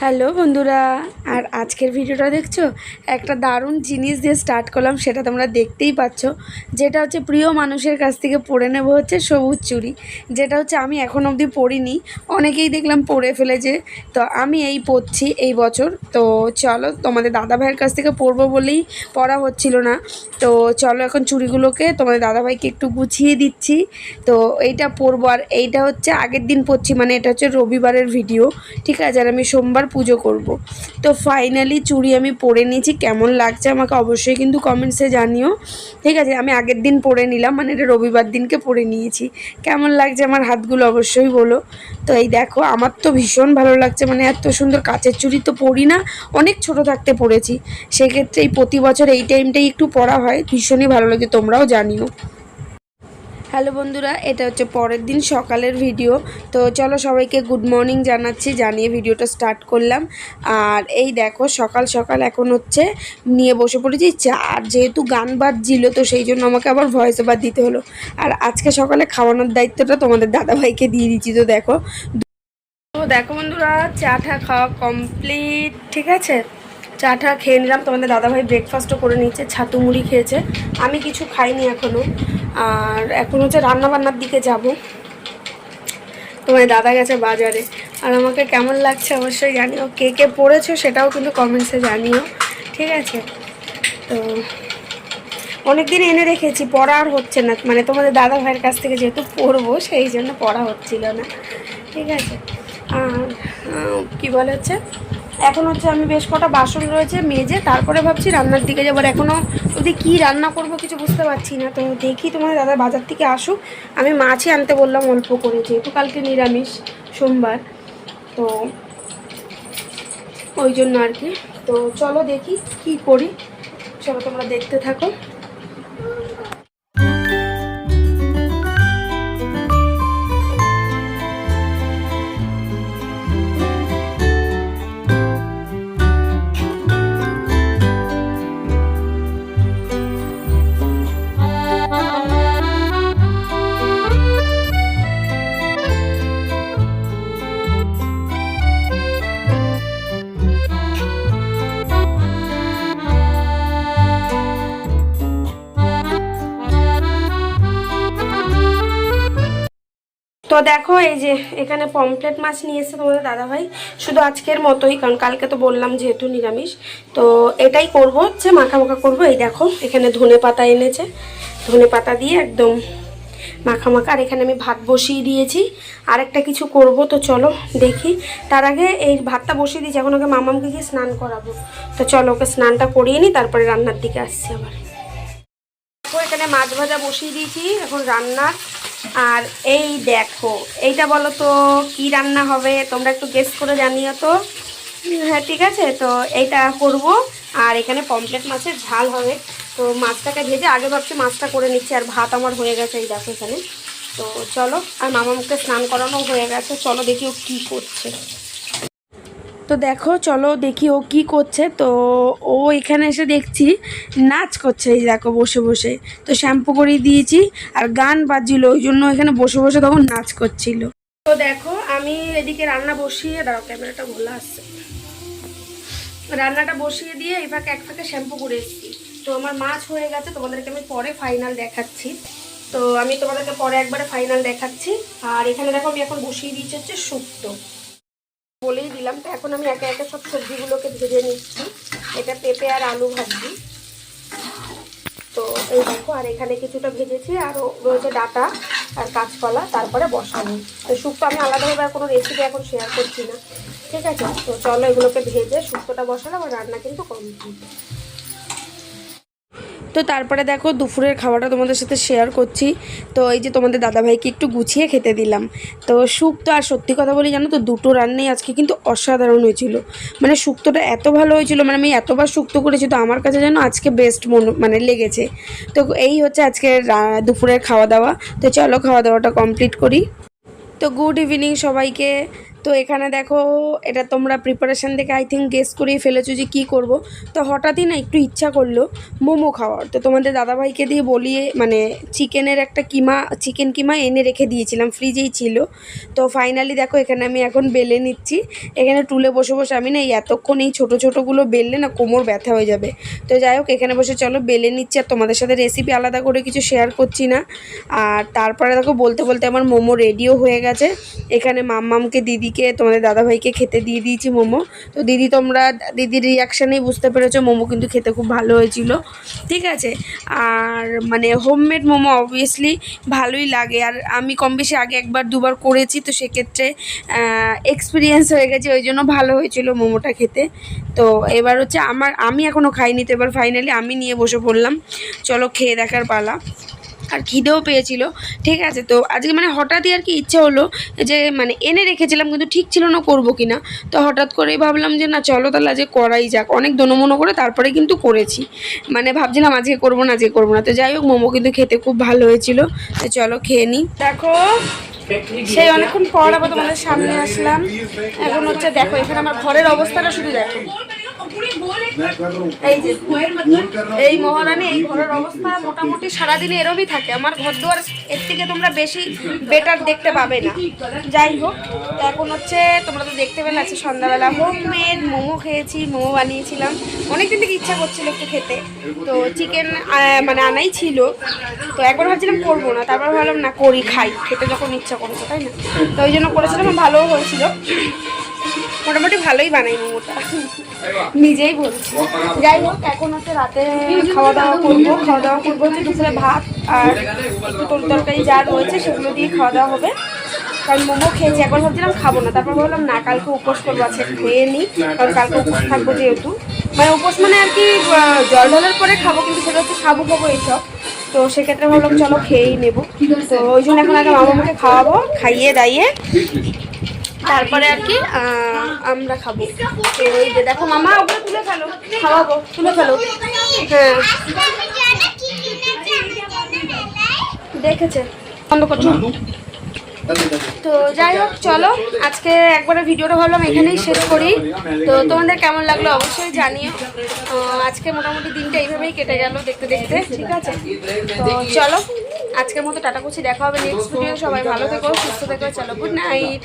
Hello বন্ধুরা, আর আজকের ভিডিওটা দেখছ? একটা দারুণ জিনিস দিয়ে স্টার্ট করলাম, সেটা তোমরা দেখতেই পাচ্ছ। যেটা হচ্ছে প্রিয় মানুষের কাছ থেকে পরে নেব হচ্ছে সবুজ চুড়ি। যেটা হচ্ছে আমি এখন অবধি পরিনি অনেকেই দেখলাম পরে ফেলেছে। তো আমি এই পরছি এই বছর। তো চলো, তোমাদের দাদা ভাইয়ের কাছ থেকে পরবো বলেই পরা হচ্ছিল না। তো চলো এখন চুড়িগুলোকে তোমাদের দাদাভাইকে একটু গুছিয়ে দিচ্ছি। তো এইটা পরবো, আর এইটা হচ্ছে আগের দিন পরছি মানে এটা হচ্ছে রবিবারের ভিডিও। ঠিক আছে, আর আমি সোমবার পুজো করব। তো ফাইনালি চুড়ি আমি পরে নিয়েছি, কেমন লাগছে আমাকে অবশ্যই কিন্তু কমেন্টসে জানিও। ঠিক আছে, আমি আগের দিন পরে নিলাম মানে এটা রবিবার দিনকে পরে নিয়েছি। কেমন লাগছে আমার হাতগুলো অবশ্যই বলো। তো এই দেখো, আমার তো ভীষণ ভালো লাগছে মানে এত সুন্দর কাচের চুড়ি তো পরি না, অনেক ছোট থাকতে পরেছি। সেক্ষেত্রে এই প্রতি বছর এই টাইমটাই একটু পরা হয়, ভীষণই ভালো লাগে, তোমরাও জানিও। হ্যালো বন্ধুরা, এটা হচ্ছে পরের দিন সকালের ভিডিও। তো চলো সবাইকে গুড মর্নিং জানাচ্ছি, জানিয়ে ভিডিওটা স্টার্ট করলাম। আর এই দেখো, সকাল সকাল এখন হচ্ছে নিয়ে বসে পড়েছি চা। আর যেহেতু গান বাজছিল, তো সেই জন্য আমাকে আবার ভয়েস ওভার দিতে হলো। আর আজকে সকালে খাওয়ানোর দায়িত্বটা তোমাদের দাদাভাইকে দিয়ে দিচ্ছি তো দেখো। তো দেখো বন্ধুরা, চাটা খাওয়া কমপ্লিট ঠিক আছে? চাটা খেয়ে নিলাম। তোমাদের দাদাভাই ব্রেকফাস্টও করে নিচ্ছে ছাতু মুড়ি খেয়েছে। আমি কিছু খাইনি এখনও আর এখন হচ্ছে রান্নাবান্নার দিকে যাব। তোমার দাদা গেছে বাজারে। আর আমাকে কেমন লাগছে অবশ্যই জানিও। কে কে পড়েছো সেটাও কিন্তু কমেন্টসে জানিও। ঠিক আছে? তো অনেক দিন এনে রেখেছি, পড়া আর হচ্ছে না। মানে তোমাদের দাদা ভাইয়ের কাছ থেকে যেহেতু পড়ব, সেই জন্য পড়া হচ্ছিল না। ঠিক আছে? আর কি বলে হচ্ছে এখন হচ্ছে আমি বেশ কটা বাসন রয়েছে মেজে তারপরে ভাবছি রান্নার দিকে যাব। এখনও যদি কী রান্না করব কিছু বুঝতে পারছি না। তো দেখি তোমার দাদা বাজার থেকে আসুক। আমি মাছই আনতে বললাম অল্প করে, যেহেতু কালকে নিরামিষ, সোমবার। তো ওই জন্য আর কি। তো চলো দেখি কি করি। চলো তোমরা দেখতে থাকো। তো দেখো, এই যে এখানে পমপ্লেট মাছ নিয়ে এসেছে তোমাদের দাদাভাই। শুধু আজকের মতোই, কারণ কালকে তো বললাম যেহেতু নিরামিষ। তো এটাই করব, হচ্ছে মাখা মাখা করব। এই দেখো, এখানে ধনে পাতা এনেছে। ধনে পাতা দিয়ে একদম মাখা মাখা। আর এখানে আমি ভাত বসিয়ে দিয়েছি। আর একটা কিছু করব, তো চলো দেখি। তার আগে এই ভাতটা বসিয়ে দিয়েছি, এখন ওকে মামামকে গিয়ে স্নান করাবো। তো চলো, ওকে স্নানটা করিয়ে নিই, তারপরে রান্নার দিকে আসছি আবার। এখানে মাছ ভাজা বসিয়ে দিয়েছি। এখন রান্নার আর এই দেখো, এইটা বলো তো কি রান্না হবে? তোমরা একটু গেস করে জানিও তো। হ্যাঁ ঠিক আছে? তো এইটা করব। আর এখানে পমপ্লেট মাছের ঝাল হবে। তো মাছটাকে ভেজে আগে ভাবছি মাছটা করে নিচ্ছি, আর ভাত আমার হয়ে গেছে এই দেখো এখানে। তো চলো, আর মামা মুখে স্নান করানো হয়ে গেছে। চলো দেখি ও কী করছে। তো দেখো, চলো দেখি ও কি করছে। তো ও এখানে এসে দেখছি, নাচ করছে এই দেখো বসে বসে। তো শ্যাম্পু করে দিয়েছি আর গান বাজছিল, ওই জন্য এখানে বসে বসে তখন নাচ করছিল। তো দেখো, আমি এদিকে রান্না বসিয়ে, দাঁড়াও, ক্যামেরাটা ভোলা আসছে রান্নাটা বসিয়ে দিয়ে এই ফাঁকে এক ফাঁকে শ্যাম্পু করে এসেছি। তো আমার মাছ হয়ে গেছে, তোমাদেরকে আমি পরে ফাইনাল দেখাচ্ছি। তো আমি তোমাদেরকে পরে একবারে ফাইনাল দেখাচ্ছি। আর এখানে দেখো, আমি এখন বসিয়ে দিয়েছি হচ্ছে শুক্তো। দিলাম তো এখন আমি একে একে সব সবজিগুলোকে ভেজে নিচ্ছি। এটা পেঁপে আর আলু ভাজি। তো এই দেখো, আর এখানে কিছুটা ভেজেছি। আর রয়েছে ডাটা আর কাঁচকলা, তারপরে বসানো। তো শুক্তো আমি আলাদাভাবে আর কোনো রেসিপি এখন শেয়ার করছি না। ঠিক আছে? তো চলো এগুলোকে ভেজে শুক্তোটা বসালাম আর রান্না কিন্তু কমপ্লিট তো তারপরে দেখো দুপুরের খাওয়াটা তোমাদের সাথে শেয়ার করছি। তো এই যে তোমাদের দাদাভাইকে একটু গুছিয়ে খেতে দিলাম। তো শুক্তো আর সত্যি কথা বলি জানো তো, দুটো রান্নাই আজকে কিন্তু অসাধারণ হয়েছিল। মানে শুক্তোটা এত ভালো হয়েছিল মানে আমি এতবার শুক্তো করেছি তো আমার কাছে যেন আজকে বেস্ট মন মানে লেগেছে। তো এই হচ্ছে আজকে দুপুরের খাওয়া দাওয়া। তো চলো খাওয়া দাওয়াটা কমপ্লিট করি। তো গুড ইভিনিং সবাইকে। তো এখানে দেখো, এটা তোমরা প্রিপারেশান দেখে আই থিঙ্ক গেস করেই ফেলেছো যে কী করব। তো হঠাৎই না একটু ইচ্ছা করল মোমো খাওয়ার। তো তোমাদের দাদাভাইকে দিয়ে বলিয়ে মানে চিকেনের একটা কিমা, চিকেন কিমা এনে রেখে দিয়েছিলাম, ফ্রিজেই ছিল। তো ফাইনালি দেখো, এখানে আমি এখন বেলে নিচ্ছি। এখানে টুলে বসে বসে আমি না এই এতক্ষণ এই ছোটো ছোটোগুলো বেললে না কোমর ব্যথা হয়ে যাবে। তো যাই হোক, এখানে বসে চলো, বেলে নিচ্ছি। আর তোমাদের সাথে রেসিপি আলাদা করে কিছু শেয়ার করছি না। আর তারপরে দেখো, বলতে বলতে আমার মোমো রেডিও হয়ে গেছে। এখানে মাম্মামকে দিদিকে, তোমাদের দাদাভাইকে খেতে দিয়ে দিয়েছি মোমো। তো দিদি তোমরা, দিদির রিয়াকশানেই বুঝতে পেরেছ, মোমো কিন্তু খেতে খুব ভালো হয়েছিল। ঠিক আছে? আর মানে হোমমেড মোমো অবভিয়াসলি ভালোই লাগে। আর আমি কম বেশি আগে একবার, দুবার করেছি, তো সেক্ষেত্রে এক্সপিরিয়েন্স হয়ে গেছে, ওই জন্য ভালো হয়েছিল মোমোটা খেতে। তো এবার হচ্ছে আমার, আমি এখনও খাইনি, তো এবার ফাইনালি আমি নিয়ে বসে পড়লাম। চলো খেয়ে দেখার পালা। আর খিদেও পেয়েছিল। ঠিক আছে, তো আজকে মানে হঠাৎই আর কি ইচ্ছে হলো যে মানে এনে রেখেছিলাম কিন্তু ঠিক ছিল না করব কি না তো হঠাৎ করেই ভাবলাম যে না চলো তাহলে আজকে করাই যাক। অনেক দনমনো করে তারপরে কিন্তু করেছি। মানে ভাবছিলাম আজকে করব না, আজকে করব না। তো যাই হোক, মোমো কিন্তু খেতে খুব ভালো হয়েছিল। তো চলো খেয়ে নিই। দেখো, সেই অনেকক্ষণ পর আবার তোমাদের সামনে আসলাম। এখন হচ্ছে দেখো, এখানে আমার ঘরের অবস্থাটা শুধু দেখো। এই যে, এই মহারানী, এই ঘরের অবস্থা মোটামুটি সারাদিনে এরমই থাকে। আমার ঘর দুয়ার এর থেকে তোমরা বেশি বেটার দেখতে পাবে না। যাই হোক, এখন হচ্ছে তোমরা তো দেখতে পেলে আছে সন্ধ্যাবেলা। হোমমেড মোমো খেয়েছি, মোমো বানিয়েছিলাম। অনেকদিন থেকে ইচ্ছা করছিল একটু খেতে। তো চিকেন মানে আনাই ছিল। তো একবার ভাবছিলাম করব না, তারপর ভাবলাম না, করি, খাই। খেতে যখন ইচ্ছা করেছে তাই না? তো ওই জন্য করেছিলাম, ভালোও হয়েছিল। মোটামুটি ভালোই বানাই মোমোটা। নিজেই বলছি। যাই হোক, এখন হচ্ছে রাতে খাওয়া দাওয়া করব। খাওয়া দাওয়া করব হচ্ছে দুপুরে ভাত আর তরি তরকারি যা রয়েছে সেগুলো দিয়ে খাওয়া দাওয়া হবে। কারণ মোমো খেয়েছি, একবার ভাবছিলাম খাব না। তারপর ভাবলাম, না, কালকে উপোস করব, আজকে খেয়ে নিই কারণ কালকে উপোস থাকব যেহেতু। মানে উপোস মানে আর কি জল ঢালার পরে খাব, কিন্তু সেটা হচ্ছে খাব খাব এইসব। তো সেক্ষেত্রে ভাবলাম, চলো খেয়েই নেব। তো ওই জন্য এখন আগে মামা মাকে খাওয়াবো, খাইয়ে দাইয়ে তারপরে আর কি আমরা খাব। দেখো, মামা তুলে ফেলো। খাওয়াবো, তুলে ফেলো। হ্যাঁ। দেখেছে। বন্ধ করছ? তো যাই হোক, চলো, আজকে একবারে ভিডিওটা ভাবলাম এখানেই শেষ করি। তো তোমাদের কেমন লাগল অবশ্যই জানিও। আজকে মোটামুটি দিনটা এইভাবেই কেটে গেল দেখতে দেখতে, ঠিক আছে? তো চলো, আজকের মতো টাটা কুচি দেখা হবে নেক্সট ভিডিও সবাই ভালো থেকো, সুস্থ থেকো, চলো গুড নাইট